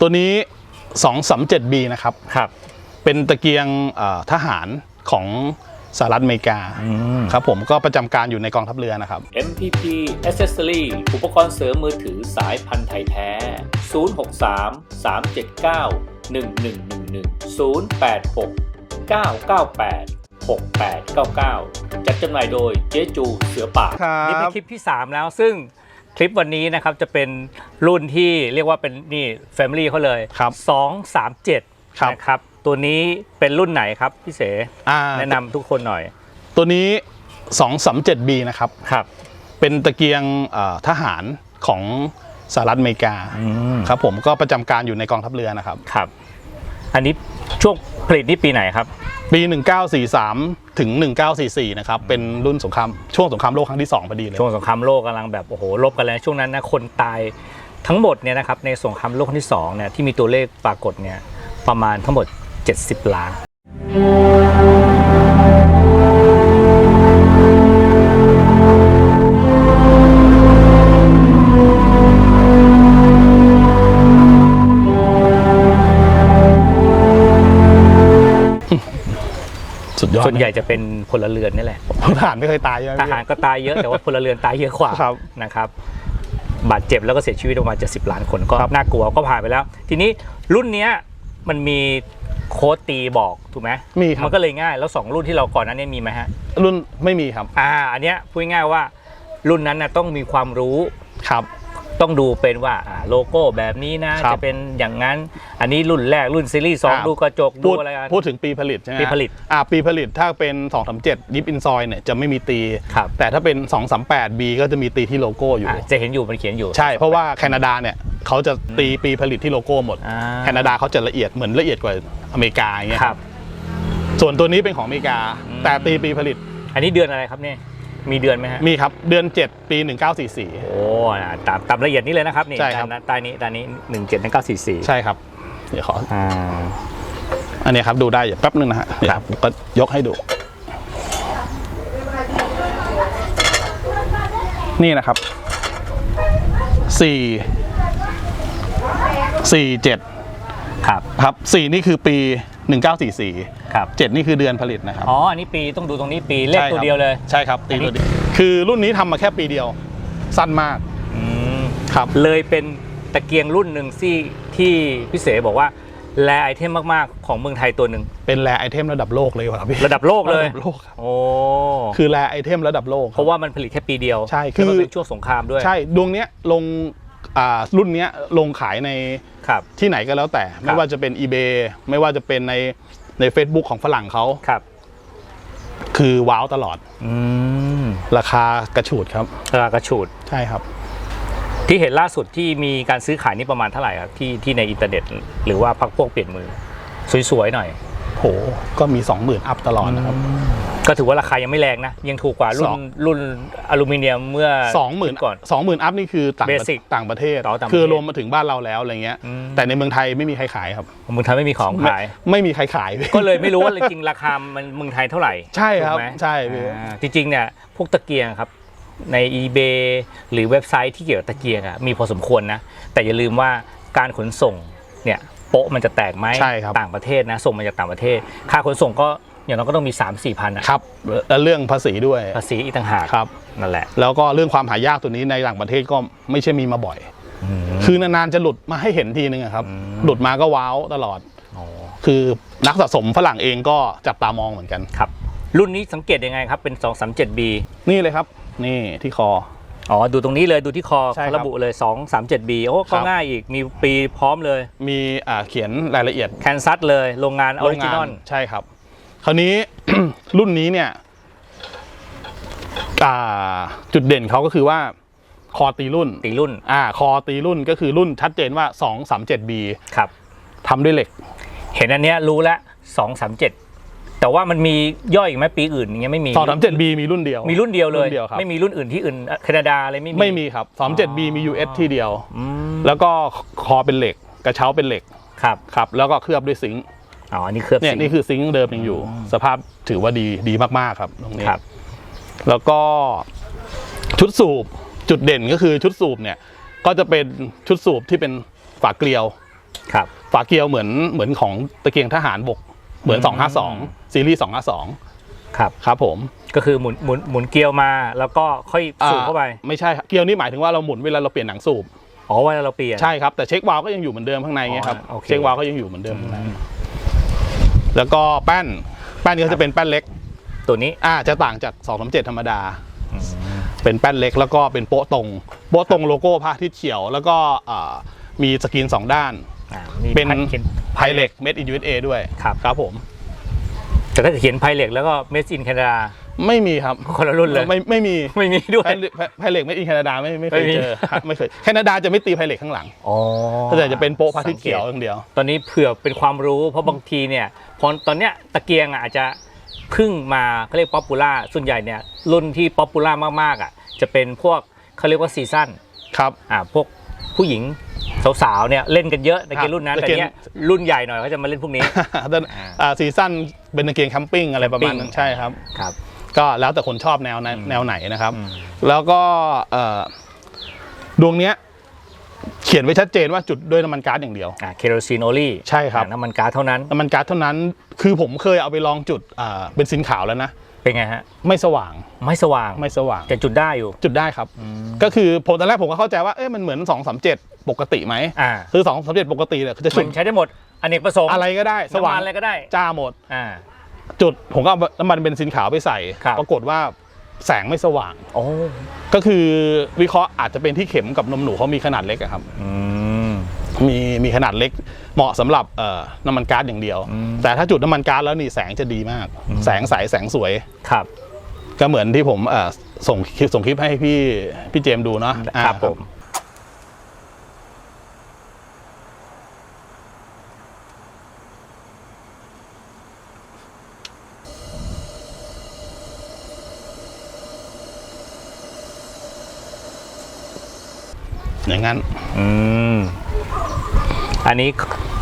ตัวนี้ 237B นะครับครับ เป็นตะเกียงเอ่อทหารของสหรัฐอเมริกามครับผมก็ประจำการอยู่ในกองทัพเรือนะครับ MPP Accessory อุปกรณ์เสริมมือถือสายพันธุ์ไทยแท้ 063 379 1111 086 998 6899 จัดจำหน่ายโดยเจ๊จูเสือป่านี่เป็นคลิปที่ 3 แล้วซึ่ง คลิปวันนี้นะครับจะเป็นรุ่นที่เรียกว่าเป็นนี่ Family เขาเลยครับ237ครับ นะครับ ตัวนี้เป็นรุ่นไหนครับพี่เสอ่าแนะนำทุกคนหน่อยตัวนี้ 237B นะครับ ครับ เป็นตะเกียงเอ่อทหารของสหรัฐอเมริกามครับผมก็ประจำการอยู่ในกองทัพเรือนะครับ ครับ อันนี้ช่วงผลิตนี่ปีไหนครับ ปี 1943 ถึง 1944 นะครับ เป็นรุ่นสงครามช่วงสงครามโลกครั้งที่ 2 พอดีเลย ช่วงสงครามโลกกำลังแบบโอ้โหรบกันแล้วช่วงนั้นนะคนตายทั้งหมดเนี่ยนะครับในสงครามโลกครั้งที่2เนี่ยที่มีตัวเลขปรากฏเนี่ยประมาณทั้งหมด 70 ล้าน สุดยอดส่วนใหญ่จะเป็นพลเรือนนี่แหละทหารไม่เคยตายใช่ไหมทพี่ หารก็ตายเยอะแต่ว่าพลเรือนตายเยอะกว่าครับนะครับบาดเจ็บแล้วก็เสียชีวิตประมาณ70ล้านคนก็ครับ น่ากลัวก็ผ่านไปแล้ว ทีนี้รุ่นเนี้ยมันมีโค้ดตีบอกถูกไหมมีครับ มันก็เลยง่ายแล้วสองรุ่นที่เราก่อนหนั้นเนี่ยมีไหมฮะรุ่นไม่มีครับ อ่าอันเนี้ยพูดง่ายๆว่ารุ่นนั้นนะต้องมีความรู้ ครับ ต้องดูเป็นว่าอ่าโลโก้แบบนี้นะ ครับ จะเป็นอย่างนั้น อันนี้รุ่นแรกรุ่นซีรีส์สองอ่าดูกระจกดูพูดอะไรกัน พูดถึงปีผลิตใช่ไหมปีผลิตอ่าปีผลิตถ้าเป็น 237 ยิปอินซอยเนี่ยจะไม่มีตี ครับ แต่ถ้าเป็น 238B ก็จะมีตีที่โลโก้อยู่ อ่าจะเห็นอยู่มันเขียนอยู่ ใช่เพราะว่าแคนาดาเนี่ยเขาจะตีปีผลิตที่โลโก้หมด อ่า แคนาดาเขาจะละเอียดเหมือนละเอียดกว่าอเมริกาอย่างเงี้ยครับ ส่วนตัวนี้เป็นของอเมริกาอืมแต่ตีปีผลิตอันนี้เดือนอะไรครับเนี่ย มีเดือนไหมฮะมีครับเดือน 7 ปี 1944 โอ้อ่าตามตามละเอียดนี้เลยนะครับนี่ใช่ครับ ตามใต้นี้ตานี้หนึ่งเจ็ดหนึ่งเก้าสี่สี่ใช่ครับ เดี๋ยวขอ อ่า อันนี้ครับดูได้เดี๋ยวแป๊บนึงนะฮะเดี๋ยวครับก็ยกให้ดู นี่นะครับสี่สี่เจ็ดครับ ครับสี่นี่คือปีหนึ่งเก้าสี่สี่ ครับ เจ็ดนี่คือเดือนผลิตนะครับอ๋อ อันนี้ปีต้องดูตรงนี้ปีเลขใช่ครับตัวเดียวเลย ใช่ครับตีอันนี้ตัวเดียวคือรุ่นนี้ทำมาแค่ปีเดียว สั้นมากอืม ครับ เลยเป็นตะเกียงรุ่นหนึ่งที่ที่พี่เสบอกว่า แลไอเทมมาก ๆ ของเมืองไทยตัวหนึ่ง เป็นแรไอเทมระดับโลกเลยว่ะพี่ระดับโลกเลย ระดับโลกครับโอ้คือแรไอเทมระดับโลกคเพรับราะว่ามันผลิตแค่ปีเดียวใช่แล้วมันคือเป็นช่วงสงครามด้วยใช่ดวงเนี้ยลงอ่ารุ่นเนี้ยลงขายในครับ ที่ไหนก็แล้วแต่ ไม่ว่าจะเป็น eBay ไม่ว่าจะเป็นใน ใน Facebook ของฝรั่งเขาครับ คือว้าวตลอด อืมราคากระฉูดครับ ราคากระฉูด ใช่ครับ ที่เห็นล่าสุดที่มีการซื้อขายนี่ประมาณเท่าไหร่ครับที่ที่ในอินเทอร์เน็ต หรือว่าพักพวกเปลี่ยนมือ สวยๆหน่อย โห ก็มี 20,000 อัพตลอดนะครับ ก็ถือว่าราคายังไม่แรงนะ ยังถูกกว่ารุ่สนองรุ่นอลูมิเนียมเมื่อ20,000ก่อน20,000อัพนี่คือต่างประ Basic ต่างประเทศต่อต่างประเทศ คือรวมมาถึงบ้านเราแล้วอะไรเงี้ยอืมแต่ในเมืองไทยไม่มีใครขายครับเมืองไทยไม่มีของขาย ไม่ไม่มีใครขาย ก็เลยไม่รู้ว่าจริงๆราคามันเมืองไทยเท่าไหร่ ใช่ครับถูกไหมใช่พี่อ่าจริงๆเนี่ยพวกตะเกียงครับใน eBay หรือเว็บไซต์ที่เกี่ยวกับตะเกียงอะมีพอสมควรนะ แต่อย่าลืมว่าการขนส่งเนี่ยโป๊ะมันจะแตกไหมใช่ครับต่างประเทศนะส่งมาจากต่างประเทศ ค่าขนส่งก็ อย่างน้อยก็ต้องมี 3 4มสี่พันอะครับแล้วเรื่องภาษีด้วยภาษีอีกต่างหากครับ นั่นแหละ แล้วก็เรื่องความหายากตัวนี้ในต่างประเทศก็ไม่ใช่มีมาบ่อย คือนานๆจะหลุดมาให้เห็นทีนึงอะครับอืมหลุดมาก็ว้าวตลอดอ๋อคือนักสะสมฝรั่งเองก็จับตามองเหมือนกันครับ รุ่นนี้สังเกตยังไงครับเป็น 237B นี่เลยครับ นี่ที่คออ๋อ ดูตรงนี้เลยดูที่คอใช่ครับเขาระบุเลย 237B โอ้ครัก็บง่ายอีกมีปีพร้อมเลย มีอ่าเขียนรายละเอียดแคนซัสเลยโรงงานออริจินอลใช่ครับ คราวนี้รุ่นนี้เนี่ยอ่าจุดเด่นเขาก็คือว่าคอตีรุ่นตีรุ่น อ่า คอตีรุ่นก็คือรุ่นชัดเจนว่า 237B ครับทำด้วยเหล็ก เห็นอันเนี้ยรู้แล้วสองสามเจ็ดแต่ว่ามันมีย่อยอีกไหมปีอื่นอย่างเงี้ยไม่มี 237B มีรุ่นเดียว มีรุ่นเดียวเลยรุ่นเดียวครับไม่มีรุ่นอื่นที่อื่นเอ่อแคนาดาอะไรไม่มีไม่มีครับ 237B มี US ที่เดียวอืมแล้วก็คอเป็นเหล็ก กระเช้าเป็นเหล็กครับครับ แล้วก็เคลือบด้วยซิงค์ อ๋ออันนี้เคลือบเนี่ยสีนี่คือซิงค์เดิมยังอยู่ สภาพถือว่าดีดีมากๆครับตรงนี้ครับ แล้วก็ชุดสูบจุดเด่นก็คือชุดสูบเนี่ย ก็จะเป็นชุดสูบที่เป็นฝาเกลียว ครับ ฝาเกลียวเหมือนเหมือนของตะเกียงทหารบก เหมือนอืม252 ซีรีส์ 252 ครับ ครับผมก็คือหมุนหมุนหมุนเกลียวมาแล้วก็ค่อยสูบเข้าไป อ่ไม่ใช่ครับเกลียวนี่หมายถึงว่าเราหมุนเวลาเราเปลี่ยนหนังสูบ อ๋อเวลาเราเปลี่ยน ใช่ครับ แต่เช็ควาล์วก็ยังอยู่เหมือนเดิมข้างในไงครับ อ๋อโอเค เช็ควาล์วก็ยังอยู่เหมือนเดิมข้างใน แล้วก็แป้นแป้นก็จะเป็นแป้นเล็ก ตัวนี้อ่าจะต่างจาก237ธรรมดา เป็นแป้นเล็กแล้วก็เป็นโป๊ะตรง โป๊ะตรงโลโก้พระอาทิตย์เขียว แล้วก็อ่ามีสกรีนสองด้านอ่ามีเป็นเขียนไพเล็ก made in USA ด้วยครับครับผมแต่ถ้าเขียนไพเล็กแล้วก็เมสอินแคนาดา ไม่มีครับคนละรุ่นเลย ไม่ไม่มีไม่มีด้วย ไพไพเล็ก made in Canada ไม่ไม่เคยไม่มีเจอครับไม่เคยแคนาดาจะไม่ตีไพเล็กข้างหลังอ๋อแต่จะเป็นโป๊ะพระอาทิตย์เขียวอย่างเดียว ตอนนี้เผื่อเป็นความรู้เพราะบางทีเนี่ยพอตอนเนี้ยตะเกียงอะอาจจะเพึ่งมาเขาเรียกป๊อปปูล่าส่วนใหญ่เนี่ยรุ่นที่ป๊อปปูล่ามากๆอะจะเป็นพวกเขาเรียกว่าซีซั่นครับอ่าพวกผู้หญิงสาวๆเนี่ยเล่นกันเยอะในเกมรุ่นนั้นตะแต่เกียงเนี้ยรุ่นใหญ่หน่อยเขาจะมาเล่นพวกนี้แต่อ่าซีซั่นเป็นกางเกงแคมปิ้งอะไรประมาณนั้นแคมปิ้งใช่ครับครับ ก็แล้วแต่คนชอบแนวไหนอืมแนวไหนนะครับอืมแล้วก็เอ่อดวงเนี้ยเขียนไว้ชัดเจนว่าจุดด้วยน้ำมันก๊าซอย่างเดียวอ่าเคโรซีนโอลี่ใช่ครับน้ำมันก๊าซเท่านั้นน้ำมันก๊าซเท่านั้น คือผมเคยเอาไปลองจุดอ่าเป็นสินขาวแล้วนะเป็นไงฮะไม่สว่างไม่สว่างไม่สว่างแต่จุดได้อยู่จุดได้ครับ ก็คือผมตอนแรกผมก็เข้าใจว่าเอ๊ะมันเหมือน237 ปกติไหมอ่าคือ237 ปกติเนี่ยคือจะมัจุดนใช้ได้หมดอเนกประสงค์อะไรก็ได้สน้ำว่างมันอะไรก็ได้จ้าหมดอ่า จุดผมก็เอาน้ำมันเป็นสินขาวไปใส่ครับปรากฏว่าแสงไม่สว่างโอ้ก็คือวิเคราะห์อาจจะเป็นที่เข็มกับนมหนูเขามีขนาดเล็กอะครับอืมมีมีขนาดเล็กเหมาะสำหรับเอ่อน้ำมันก๊าซอย่างเดียวอืมแต่ถ้าจุดน้ำมันก๊าซแล้วนี่แสงจะดีมาก แสงใสแสงสวยครับ ก็เหมือนที่ผมเอ่อส่งคลิปส่งคลิปให้พี่พี่เจมส์ดูเนาะอ่าครับผม อย่างนั้น อืม อันนี้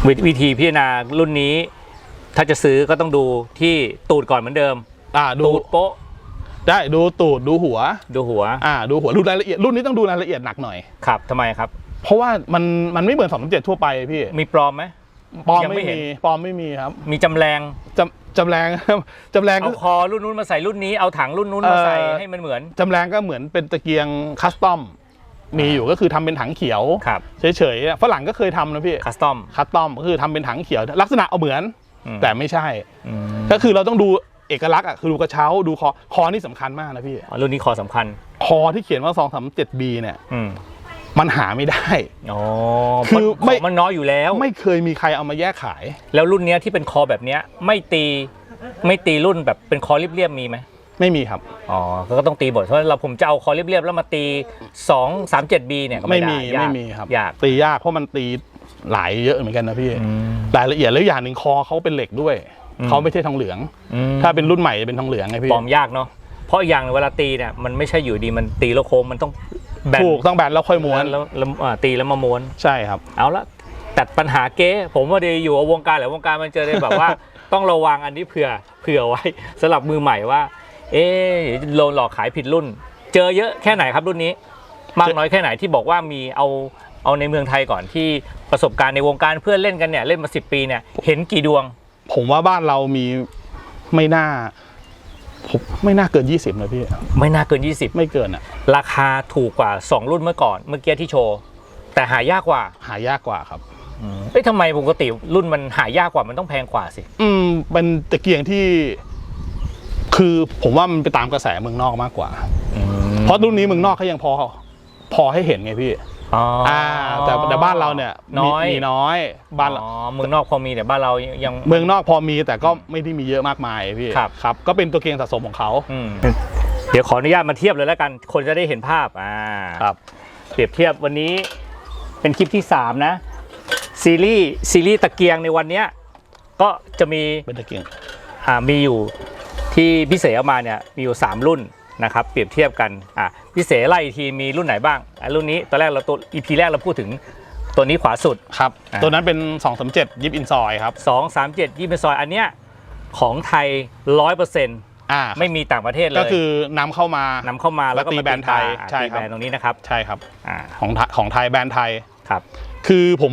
ววิธีพิจารณารุ่นนี้ ถ้าจะซื้อก็ต้องดูที่ตูดก่อนเหมือนเดิม อ่าดูตูดโป๊ะ ได้ดูตูดดูหัว ดูหัว อ่า ดูหัวดูรายละเอียดรุ่นนี้ต้องดูรายละเอียดหนักหน่อย ครับทำไมครับ เพราะว่ามันมันไม่เหมือน227ทั่วไปพี่ มีปลอมไหมปลอมยังไม่ไม่เห็นมีปลอมไม่มีครับ มีจำแรงจำจำแรงจำแรงเอาก็คอรุ่นนู้นมาใส่รุ่นนี้เอาถังรุ่นนู้นมาใส่เอ่อให้มันเหมือนจำแรงก็เหมือนเป็นตะเกียงคัสตอม มีอยู่ก็คือทำเป็นถังเขียวครับเฉยๆอะฝรั่งก็เคยทำนะพี่คัสตอมคัสตอมก็คือทำเป็นถังเขียว ลักษณะเอาเหมือนอืมแต่ไม่ใช่ก็คือเราต้องดูเอกลักษณ์อะคือดูกระเช้าดูคอคอนี่สำคัญมากนะพี่รุ่นนี้คอสำคัญ คอที่เขียนว่า2 3 7 B เนี่ยอืมมันหาไม่ได้อ๋อคือไม่ไม่มันน้อยอยู่แล้ว ไม่เคยมีใครเอามาแยกขาย แล้วรุ่นเนี้ยที่เป็นคอแบบเนี้ยไม่ตีไม่ตีรุ่นแบบเป็นคอเรียบๆมีไหม ไม่มีครับ อ๋อ ก็ต้องตีบทเพราะเราผมจะเอาคอเรียบๆแล้วมาตี 2 3 7 B เนี่ยก็ไม่ไม่มีได้ยากไม่มีครับยากตียากเพราะมันตีหลายเยอะเหมือนกันนะพี่อืมรายละเอียดแล้วอย่างหนึ่งคอเขาเป็นเหล็กด้วยอืมเขาไม่ใช่ทองเหลืองอืมถ้าเป็นรุ่นใหม่จะเป็นทองเหลืองไงพี่ปลอมยากเนาะเพราะอีกอย่างหนึ่งเวลาตีเนี่ยมันไม่ใช่อยู่ดีมันตีแล้วโค้งมันต้องแบนถูกต้องแบนแล้วค่อยม้วนแล้วแล้วอ่าตีแล้วมาม้วนใช่ครับ เอาละตัดปัญหาเก๊ผมว่าดีอยู่วงการหรือวงการมันเจอได้แบบว่าต้องระวังอันนี้เผื่อเผื่อไว้สำหรับมือใหม่ว่า เอ๊ะโดนหลอกขายผิดรุ่น เจอเยอะแค่ไหนครับรุ่นนี้ มากน้อยแค่ไหนที่บอกว่ามีเอาเอาในเมืองไทยก่อนที่ประสบการณ์ในวงการเพื่อนเล่นกันเนี่ยเล่นมาสิปีเนี่ยเห็นกี่ดวง ผมว่าบ้านเรามีไม่น่าผมไม่น่าเกิน 20นะพี่ไม่น่าเกินไม่เกินอะ20ราคาถูกกว่า 2 รุ่นเมื่อก่อนเมื่อกี้ที่โชว์ แต่หายากกว่าหายากกว่าครับเอ้ยทำไมปกติรุ่นมันหายากกว่ามันต้องแพงกว่าสิ อืมเป็นตะเกียงที่ คือผมว่ามันไปตามกระแสเมืองนอกมากกว่า เพราะรุ่นนี้เมืองนอกเขายังพอ พอให้เห็นไงพี่อ๋อออ่าแต่แต่บ้านเราเนี่ยมีน้อยมีน้อยบ้านเราอ๋อเมืองนอกพอมีแต่บ้านเรายังเมืองนอกพอมีแต่ก็ไม่ได้มีเยอะมากมายพี่ครับครับก็เป็นตัวเกียงสะสมของเขาอืมเดี๋ยวขออนุญาตมาเทียบเลยแล้วกัน คนจะได้เห็นภาพอ่าครับเปรียบเทียบวันนี้เป็นคลิปที่ 3 นะ ซีรีส์ซีรีส์ตะเกียงในวันเนี้ยก็จะมีเป็นตะเกียงอ่ามีอยู่ ที่พิเศษเอามาเนี่ยมีอยู่ 3 รุ่นนะครับเปรียบเทียบกันอะพิเศษไล่อีกทีมีรุ่นไหนบ้างอะรุ่นนี้ตอนแรกเราตัว EP แรกเราพูดถึงตัวนี้ขวาสุด ครับ อ่า ตัวนั้นเป็น 237 ยิปอินซอยครับ 2 3 7ยี่เป็นซอยอันเนี้ยของไทย 100%อ่าไม่มีต่างประเทศเลยก็คือนำเข้ามานำเข้ามาแล้วก็แล้วตีมาแบรนด์ไทยอะใช่ตีครับแบรนด์ตรงนี้นะครับใช่ครับ อ่าของไทยของไทยแบรนด์ไทย ครับ คือผม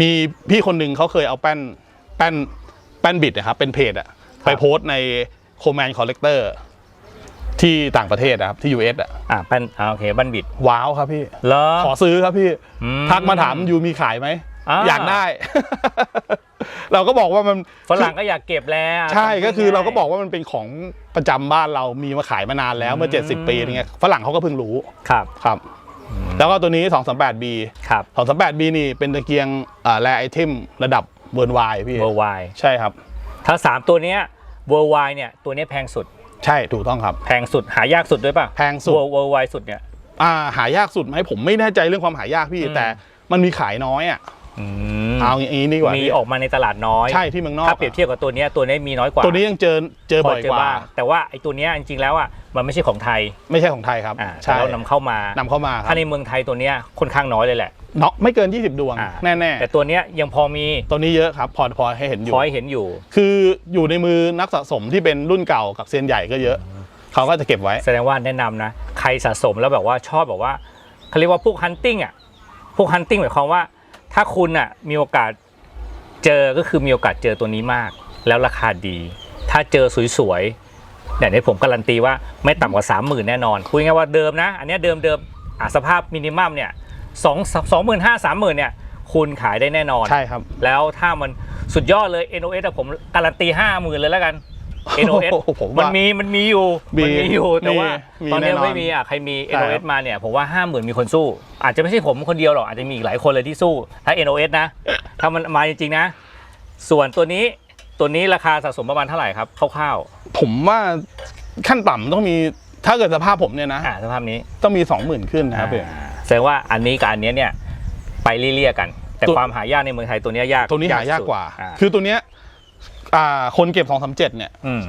มีพี่คนหนึ่งเขาเคยเอาแป้นแป้นแป้นบิดนะครับเป็นเพจอะไปโพสต์ใน โคแมนคอลเลกเตอร์ที่ต่างประเทศนะครับ ที่ US อะอ่าแป้นอ่าโอเคบันบิดว้าวครับพี่เหรอ ขอซื้อครับพี่ อืมทักมาถามยูมีขายไหม อ่า อยากได้ เราก็บอกว่ามันฝรั่งก็อยากเก็บแล้วใช่ทำก็คือเราก็ง่ยบอกว่ามันเป็นของประจำบ้านเรามีมาขายมานานแล้วเมื่ออืม70 ปีอย่างเงี้ยฝรั่งเขาก็เพิ่งรู้ครับครับ แล้วก็ตัวนี้ 238B ครับ 238B นี่เป็นตะเกียงอ่าแรไอเทมระดับเวิร์นไวพี่เวอร์ไวใช่ครับถ้าสามตัวเนี้ย เวอร์ไวเนี่ยตัวเนี้ยแพงสุด ใช่ถูกต้องครับ แพงสุดหายากสุดด้วยป่ะแพงสุดเวอร์เวอร์ไวสุดเนี่ยอ่าหายากสุดไหมผมไม่แน่ใจเรื่องความหายากพี่อืมแต่มันมีขายน้อยอะอืมเอาอย่างนี้ดีกว่ามีพี่ออกมาในตลาดน้อยใช่ที่เมืองนอกถ้าเปรียบเทียบกับตัวเนี้ยตัวเนี้ยมีน้อยกว่าตัวนี้ยังเจอเจอบ่อยเจกว่าบ้งแต่ว่าไอ้ตัวเนี้ยจริงๆแล้วอะมันไม่ใช่ของไทย ไม่ใช่ของไทยครับอ่าแต่ใช่เรานำเข้ามานำเข้ามาครัถ้าบในเมืองไทยตัวเนี้ยค่อนข้างน้อยเลยแหละ เนาะไม่เกิน 20 ดวง อ่า แน่แต่ตัวเนี้ยยังพอมีๆ ตัวนี้เยอะครับ พอพอให้เห็นอยู่ พอให้เห็นอยู่ คืออยู่ในมือนักสะสมที่เป็นรุ่นเก่ากับเซียนใหญ่ก็เยอะ เขาก็จะเก็บไว้ แสดงว่าแนะนำนะ ใครสะสมแล้วแบบว่าชอบแบบว่าเขาเรียกว่าพวกฮันติ้งอะพวกฮันติ้งหมายความว่า ถ้าคุณอะมีโอกาสเจอก็คือมีโอกาสเจอตัวนี้มาก แล้วราคาดี ถ้าเจอสวยๆเนี่ยที่ผมการันตีว่าไม่ต่ำกว่า 3 0,000 แน่นอนคุยง่ายๆว่าเดิมนะ อันเนี้ยเดิมเดิมอะสภาพมินิมัมเนี่ย สองสองหมื่นห้าสามหมื่นเนี่ยคุณขายได้แน่นอนใช่ครับ แล้วถ้ามันสุดยอดเลย NOS อะผมการันตีห้าหมื่นเลยแล้วกัน NOS โอ้โหผมมันว่ามีมันมีอยู่มีมันมีอยู่แต่ว่ามีตอนนี้แน่นอนไม่มีอะใครมีใช่ครับ NOS มาเนี่ยผมว่าห้าหมื่นมีคนสู้ อาจจะไม่ใช่ผมคนเดียวหรอกอาจจะมีอีกหลายคนเลยที่สู้ ถ้า NOS นะ ถ้ามันมาจริงๆนะ ส่วนตัวนี้ตัวนี้ราคาสะสมประมาณเท่าไหร่ครับคร่าวผมว่าขั้นต่ำต้องมีถ้าเกิดสภาพผมเนี่ยนะๆอ่าสภาพนี้ต้องมี 20,000 ขึ้นนะครับพี่อ่า แสดงว่าอันนี้กับอันเนี้ยเนี่ยไปเลี่ยๆกัน แต่ตัว ความหายากในเมืองไทยตัวเนี้ยยากตัวนี้หายากสุดกว่า อ่คือตัวเนี้ยอ่าคนเก็บ237เนี่ยอืม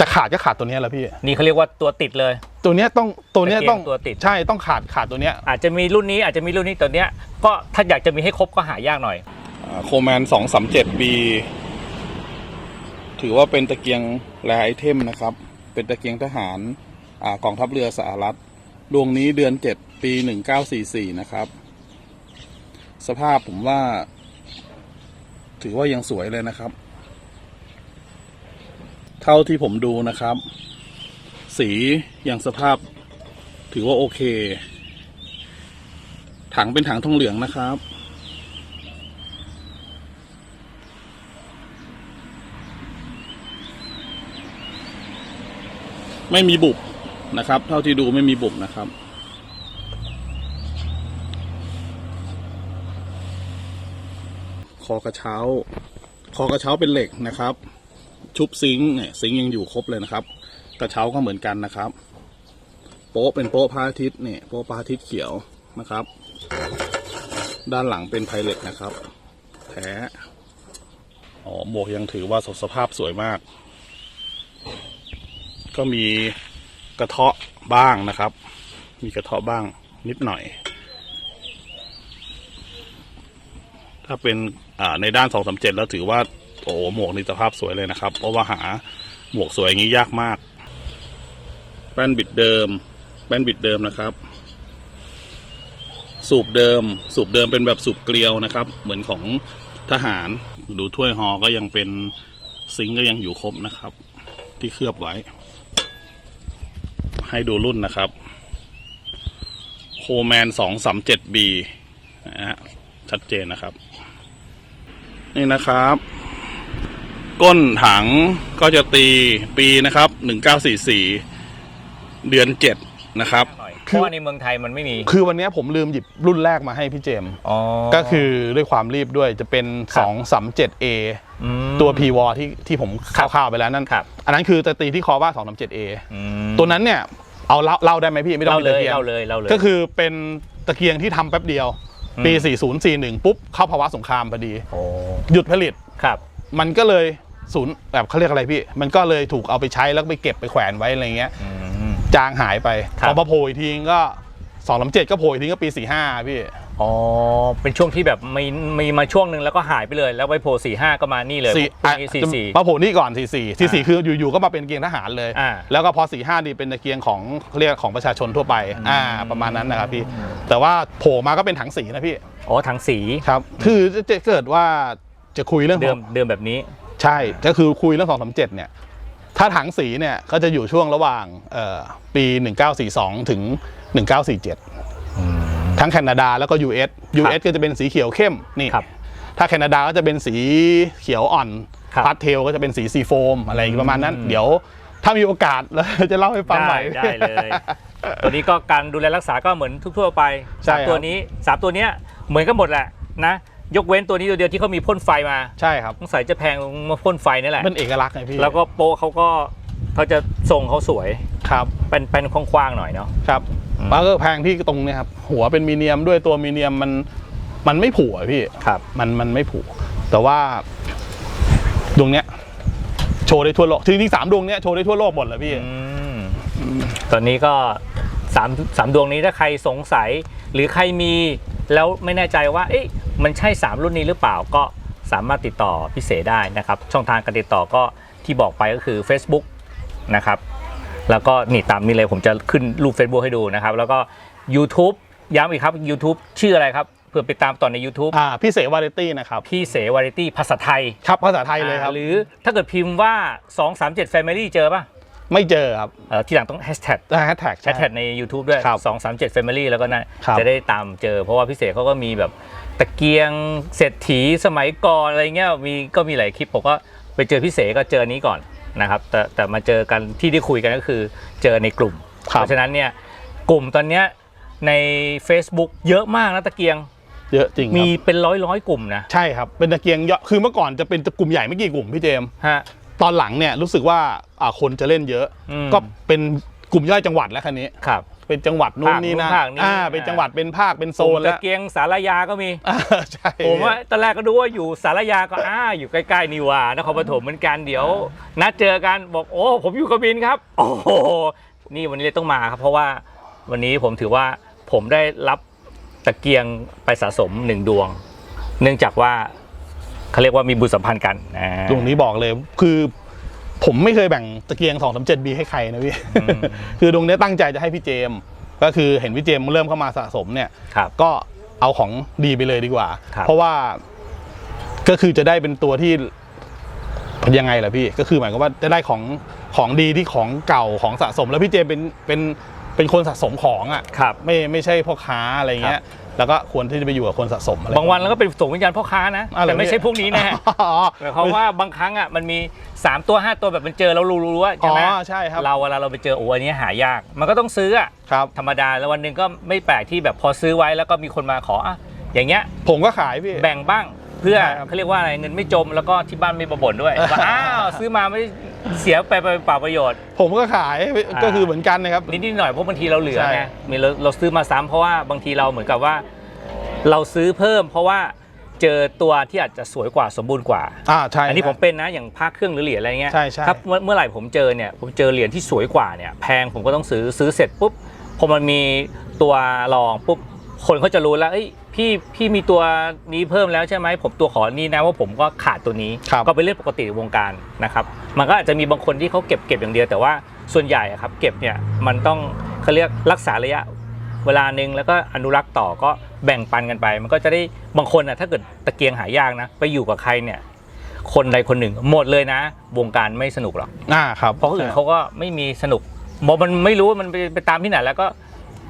จะขาดก็ขาดตัวเนี้ยแหละพี่ นี่เขาเรียกว่าตัวติดเลย ตัวเนี้ยต้องตัวเนี้ยตะเกียงต้องตัวติด ใช่ต้องขาดขาดตัวเนี้ยอาจจะมีรุ่นนี้อาจจะมีรุ่นนี้ตัวเนี้ยก็ถ้าอยากจะมีให้ครบก็หายากหน่อย โคแมน 237B ถือว่าเป็นตะเกียงแรไอเทมนะครับ เป็นตะเกียงทหารอ่ากองทัพเรือสหรัฐ ดวงนี้เดือน7 ปี 1944 นะครับ สภาพผมว่า ถือว่ายังสวยเลยนะครับ เท่าที่ผมดูนะครับ สียังสภาพถือว่าโอเค ถังเป็นถังทองเหลืองนะครับ ไม่มีบุบนะครับ เท่าที่ดูไม่มีบุบนะครับ คอกระเช้า คอกระเช้าเป็นเหล็กนะครับ ชุบซิงค์เนี่ยซิงค์ยังอยู่ครบเลยนะครับ กระเช้าก็เหมือนกันนะครับ โป๊ะเป็นโป๊ะพระอาทิตย์เนี่ยโป๊ะพระอาทิตย์เขียวนะครับ ด้านหลังเป็นไพเล็กนะครับ แท้อ๋อหมวกยังถือว่าสภาพสวยมาก ก็มีกระเทาะบ้างนะครับ มีกระเทาะบ้างนิดหน่อย ถ้าเป็น ในด้านสองสามเจ็ดแล้วถือว่า โอ้หมวกนี่สภาพสวยเลยนะครับ เพราะว่าหาหมวกสวยอย่างนี้ยากมาก แป้นบิดเดิม แป้นบิดเดิมนะครับ สูบเดิม สูบเดิมเป็นแบบสูบเกลียวนะครับ เหมือนของทหารดูถ้วยหอก็ยังเป็นซิงก์ก็ยังอยู่ครบนะครับ ที่เคลือบไว้ ให้ดูรุ่นนะครับโคแมนสองสามเจ็ดบีนะฮะชัดเจนนะครับ นี่นะครับ ก้นถังก็จะตีปีนะครับหนึ่งเก้าสี่สี่เดือนเจ็ดนะครับหน่อยเพคือราะว่าในเมืองไทยมันไม่มี คือวันนี้ผมลืมหยิบรุ่นแรกมาให้พี่เจมส์อ๋อ ก็คือด้วยความรีบด้วยจะเป็น ครับ 237A ม ตัว p w ที่ที่ผมคร่าวๆไปแล้วนั่นครับ อันนั้นคือจะตีที่คอว่า 237A อืมตัวนั้นเนี่ยเอาเล่าเล่าได้ไหมพี่ไม่ต้องเล่าเลยตะกีงเล่าเลยเล่าเลย ก็คือเป็นตะเกียงที่ทำแป๊บเดียว ปี 4041 ปุ๊บเข้าภาวะสงครามพอดีโอ้หยุดผลิตครับ มันก็เลยศูนย์แบบเขาเรียกอะไรพี่ มันก็เลยถูกเอาไปใช้แล้วก็ไปเก็บไปแขวนไว้อะไรเงี้ยอืมจางหายไปครับพอมาโผล่อีกทีก็สองลำเจ็ดก็โผล่อีกทีก็ปี45พี่ อ๋อ เป็นช่วงที่แบบมีมีมาช่วงหนึ่งแล้วก็หายไปเลย แล้วไปโผล่สี่ห้าก็มานี่เลยสี่พวกนี้สี่สี่ มาโผล่นี่ก่อนสี่สี่สี่สี่คืออยู่ๆก็มาเป็นเกียงทหารเลย อ่า แล้วก็พอสี่ห้านี่เป็นตะเกียงของเขาเรียกของประชาชนทั่วไปอ่าประมาณนั้นนะครับพี่ แต่ว่าโผล่มาก็เป็นถังสีนะพี่อ๋อถังสีครับ คือจะเกิดว่าจะคุยเรื่องขเดิอมง เดิมแบบนี้ ใช่ก็คือคุยเรื่องสองสามเจ็ดเนี่ย ถ้าถังสีเนี่ยก็จะอยู่ช่วงระหว่างเอ่อปี 1942 ถึง 1947 ทั้งแคนาดาแล้วก็ US US ก็จะเป็นสีเขียวเข้มนี่ครับถ้าแคนาดาก็จะเป็นสีเขียวอ่อนครับพาสเทลก็จะเป็นสีซีโฟมอะไรประมาณนั้นอืมเดี๋ยวถ้ามีโอกาสแล้วจะเล่าให้ฟังใหได้ม่ได้เลยตัวนี้ก็การดูแลรักษาก็เหมือนทั่วๆไปใช่สามครับตัวนี้สามตัวเนี้ยเหมือนกันหมดแหละนะยกเว้นตัวนี้ตัวเดียวที่เขามีพ่นไฟมาใช่ครับสงสัยจะแพงมาพ่นไฟนี่แหละเป็นเอกลักษณ์ไงพี่แล้วก็โป๊ะเขาก็ เขาจะทรงเขาสวยครับเป็นเป็นกว้างๆหน่อยเนาะครับอืมแล้วก็แพงที่ตรงเนี้ครับหัวเป็นมีเนียมด้วยตัวมีเนียมมันมันไม่ผูอะพี่ครับ มันมันไม่ผูแต่ว่าดวงเนี้ย โชว์ได้ทั่วโลกจริงๆสามดวงเนี้ยโชว์ได้ทั่วโลกหมดเลยพี่อืมตอนนี้ก็สามสามดวงนี้ถ้าใครสงสัย หรือใครมีแล้วไม่แน่ใจว่า เอ๊ะมันใช่ 3 รุ่นนี้หรือเปล่าก็สามารถติดต่อพิเศษได้นะครับ ช่องทางการติดต่อก็ที่บอกไปก็คือ Facebook นะครับ แล้วก็นี่ตามนี้เลยผมจะขึ้นรูป Facebook ให้ดูนะครับ แล้วก็ YouTube ย้ำอีกครับ YouTube ชื่ออะไรครับเพื่อไปตามต่อใน YouTube อ่าพี่เสวาไรตี้นะครับ พี่เสวาไรตี้ภาษาไทยครับภาษาไทยเลยครับอ่าหรือถ้าเกิดพิมพ์ว่า 237 Family เจอป่ะ ไม่เจอครับเอ่อที่หลังต้องแฮชแท็กแฮชแท็กแฮชแท็กใน YouTube ด้วยครับ2 3 7 Family แล้วก็นั่นครับจะได้ตามเจอ เพราะว่าพี่เสกเขาก็มีแบบตะเกียงเศรษฐีสมัยก่อนอะไรเงี้ยมีก็มีหลายคลิปผมก็ไปเจอพี่เสกก็เจออันนี้ก่อน นะครับแต่แต่มาเจอกันที่ได้คุยกันก็คือเจอในกลุ่ม ครับ เพราะฉะนั้นเนี่ยกลุ่มตอนเนี้ยใน Facebook เยอะมากนะตะเกียงเยอะจริงคมีรับเป็นร้อยร้อยๆกลุ่มนะใช่ครับเป็นตะเกียงเยอะคือเมื่อก่อนจะเป็นกลุ่มใหญ่ไม่กี่กลุ่มพี่เจมส์ฮะ ตอนหลังเนี่ยรู้สึกว่าอ่าคนจะเล่นเยอะ อืม ก็เป็นกลุ่มย่อยจังหวัดแล้วคันนี้ ครับ เป็นจังหวัดนู่นภาคนี่นะนู้นภาคนี้อ่าเป็นจังหวัดเป็นภาคเป็นโซนตะแล้วเกียงสารยาก็มี อ่าใช่ผมว่าตอนแรกก็ดูว่าอยู่สารยาก็อ้าอยู่ใกล้ๆนี่หว่านครปฐมเหมือนกันเดี๋ยวนัดเจอกันบอกโอ้ผมอยู่กบินครับ โอ้โหนี่วันนี้เลยต้องมาครับ เพราะว่าวันนี้ผมถือว่าผมได้รับตะเกียงไปสะสมหนึ่งดวง เนื่องจากว่าเขาเรียกว่ามีบุญสัมพันธ์กันอ่า ตรงนี้บอกเลยคือ ผมไม่เคยแบ่งตะเกียง2 3 7 B ให้ใครนะพี่อืมคือตรงเนี้ยตั้งใจจะให้พี่เจมส์ก็คือเห็นพี่เจมส์เริ่มเข้ามาสะสมเนี่ยครับก็เอาของดีไปเลยดีกว่าครับเพราะว่าก็คือจะได้เป็นตัวที่ยังไงล่ะพี่ ก็คือหมายความว่าจะได้ของของดีที่ของเก่าของสะสม แล้วพี่เจมส์เป็นเป็นเป็นคนสะสมของอะครับไม่ไม่ใช่พ่อค้าอะไรเงี้ย แล้วก็ควรที่จะไปอยู่กับคนสะสมอะไรบางวันเราก็เป็นส่งวิญญาณพ่อค้านะอะเหรอแต่ไม่ใช่พวกนี้นะฮะอ๋อหมายความว่าบางครั้งอะมันมี 3 ตัว 5 ตัวแบบมันเจอเรารู้ๆว่าอ๋ใช่อไหมใช่ครับเราเวลาเราไปเจอโอ้อันนี้หายาก มันก็ต้องซื้ออะครับธรรมดาแล้ววันหนึ่งก็ไม่แปลกที่แบบพอซื้อไว้แล้วก็มีคนมาขออะอย่างเงี้ยผมก็ขายพี่แบ่งบ้าง เพื่อใช่ครับเขาเรียกว่าอะไรเงินไม่จมแล้วก็ที่บ้านไม่ประบ่นด้วยว่าอ้าวซื้อมาไม่ได้เสียไปไปเปล่าประโยชน์ ผมก็ขายอ่าก็คือเหมือนกันนะครับนิดๆหน่อยๆเพราะบางทีเราเหลือใช่ไงมีเราเราซื้อมาซ้ำเพราะว่าบางทีเราเหมือนกับว่า เราซื้อเพิ่ม เพราะว่าเจอตัวที่อาจจะสวยกว่าสมบูรณ์กว่าอ่าใช่อันนี้ผมเป็นนะอย่างพระเครื่องหรือเหรียญอะไรเงี้ยใช่ใช่ถ้าเมื่อเมื่อไหร่ผมเจอเนี่ยผมเจอเหรียญที่สวยกว่าเนี่ยแพงผมก็ต้องซื้อซื้อเสร็จปุ๊บพอมันมีตัวรองปุ๊บคนเขาจะรู้แล้วเอ้ย พี่พี่มีตัวนี้เพิ่มแล้วใช่ไหมผมตัวขอนี้นะว่าผมก็ขาดตัวนี้ครับ ก็เป็นเรื่องปกติในวงการนะครับมันก็อาจจะมีบางคนที่เขาเก็บเก็บอย่างเดียวแต่ว่าส่วนใหญ่อะครับเก็บเนี่ยมันต้องเขาเรียกรักษาระยะเวลาหนึ่งแล้วก็อนุรักษ์ต่อก็แบ่งปันกันไป มันก็จะได้บางคนอะถ้าเกิดตะเกียงหายากนะ ไปอยู่กับใครเนี่ยคนใดคนหนึ่งหมดเลยนะ วงการไม่สนุกหรอก อ่าครับเพราะคนอื่นเขาก็ไม่มีสนุกมองมันไม่รู้ว่ามันไปไปตามที่ไหนแล้วก็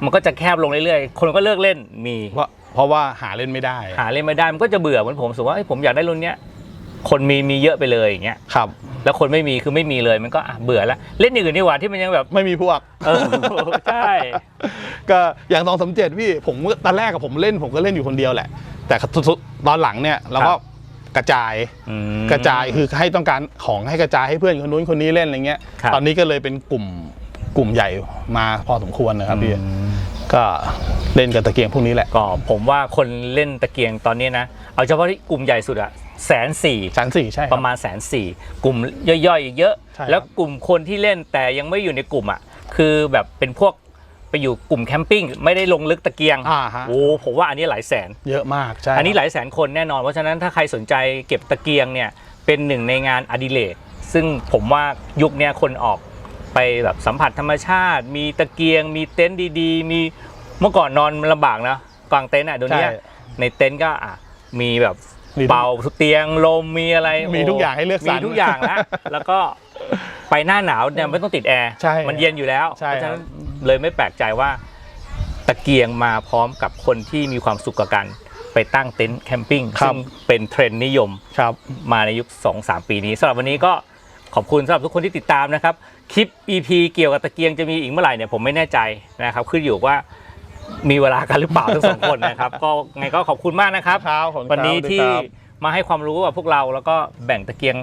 มันก็จะแคบลงเรื่อยๆ คนก็เลิกเล่นมี เพราะ เพราะว่าหาเล่นไม่ได้ หาเล่นไม่ได้มันก็จะเบื่อเหมือนผมสมมติว่าเอ้ยผมอยากได้รุ่นเนี้ยคนมีมีเยอะไปเลยอย่างเงี้ยครับ แล้วคนไม่มีคือไม่มีเลยมันก็อะเบื่อแล้วเล่นอย่างอื่นดีกว่าที่มันยังแบบไม่มีพวก เออใช่ ก็อย่างสองสามเจ็ดพี่ผมตอนแรกกับผมเล่นผมก็เล่นอยู่คนเดียวแหละ แต่ตอนหลังเนี่ยเราก็กระจายอืม กระจายคือให้ต้องการของให้กระจายให้เพื่อนคนนู้นคนนี้เล่นอะไรเงี้ย ครับ ตอนนี้ก็เลยเป็นกลุ่มกลุ่มใหญ่มาพอสมควรนะครับพี่อืม ก็เล่นกับตะเกียงพวกนี้แหละก็ผมว่าคนเล่นตะเกียงตอนนี้นะ เอาเฉพาะที่กลุ่มใหญ่สุดอะแสนสี่ชั้นสี่ใช่คปรับระมาณแสนสี่กลุ่มย่อยๆอีกเยอะ ใช่ครับ แล้วกลุ่มคนที่เล่นแต่ยังไม่อยู่ในกลุ่มอะคือแบบเป็นพวกไปอยู่กลุ่มแคมปิ้งไม่ได้ลงลึกตะเกียงอ่าฮะโอ้ผมว่าอันนี้หลายแสน เยอะมากใช่อันนี้หลายแสนคนแน่นอน เพราะฉะนั้นถ้าใครสนใจเก็บตะเกียงเนี่ยเป็นหนึ่งในงานอดิเรกซึ่งผมว่ายุคเนี้ยคนออก ไปแบบสัมผัสธรรมชาติ มีตะเกียง มีเต็นท์ดีๆ มีเมื่อก่อนนอนลำบากนะกางเต็นท์อะเดี๋ยวนี้ใช่ ในเต็นท์ก็อะมีแบบมีทุก เป่าเตียงลมมีอะไรมีทุกอย่างให้เลือกสรรมีทุกอย่างแล้วแล้วก็ไปหน้าหนาวเนี่ยไม่ต้องติดแอร์ใช่มันเย็นอยู่แล้วใช่เพราะฉะนั้นครับเลยไม่แปลกใจว่า ตะเกียงมาพร้อมกับคนที่มีความสุขกับการไปตั้งเต็นท์แคมปิ้งซึ่งเป็นเทรนด์นิยม ครับ มาในยุค 2-3 ปีนี้สำหรับวันนี้ก็ ขอบคุณสำหรับทุกคนที่ติดตามนะครับ คลิป EP เกี่ยวกับตะเกียงจะมีอีกเมื่อไหร่เนี่ยผมไม่แน่ใจนะครับขึ้นอยู่ว่ามีเวลากันหรือเปล่าทั้งสองคนนะครับ ก็ไงก็ขอบคุณมากนะครับ ครับขอบคุณครับวันนี้สวัสดีที่ครับ มาให้ความรู้กับพวกเราแล้วก็แบ่งตะเกียง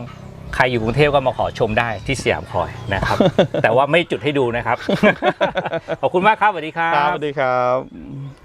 ใครอยู่กรุงเทพก็มาขอชมได้ที่สยามคอยนะครับ แต่ว่าไม่จุดให้ดูนะครับ ขอบคุณมากครับสวัสดีครัครับบสวัสดีครับ